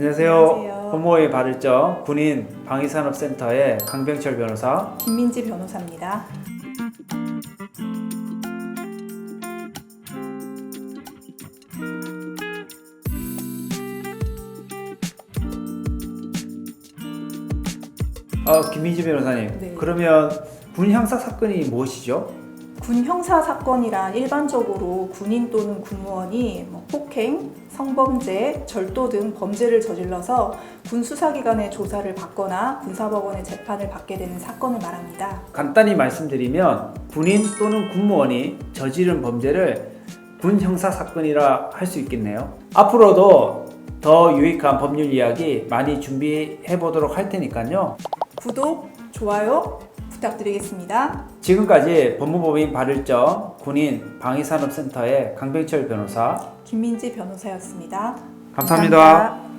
안녕하세요. 안녕하세요. 법무의 발을적 군인 방위산업센터의 강병철 변호사. 김민지 변호사입니다. 아, 김민지 변호사님. 네. 그러면 군 형사 사건이 무엇이죠? 군 형사 사건이란 일반적으로 군인 또는 군무원이 뭐 폭행, 성범죄, 절도 등 범죄를 저질러서 군 수사기관의 조사를 받거나 군사법원의 재판을 받게 되는 사건을 말합니다. 간단히 말씀드리면 군인 또는 군무원이 저지른 범죄를 군 형사 사건이라 할 수 있겠네요. 앞으로도 더 유익한 법률 이야기 많이 준비해 보도록 할 테니까요. 구독, 좋아요 부탁드리겠습니다. 지금까지 법무법인 발을적 군인 방위산업센터의 강병철 변호사 김민지 변호사였습니다 감사합니다.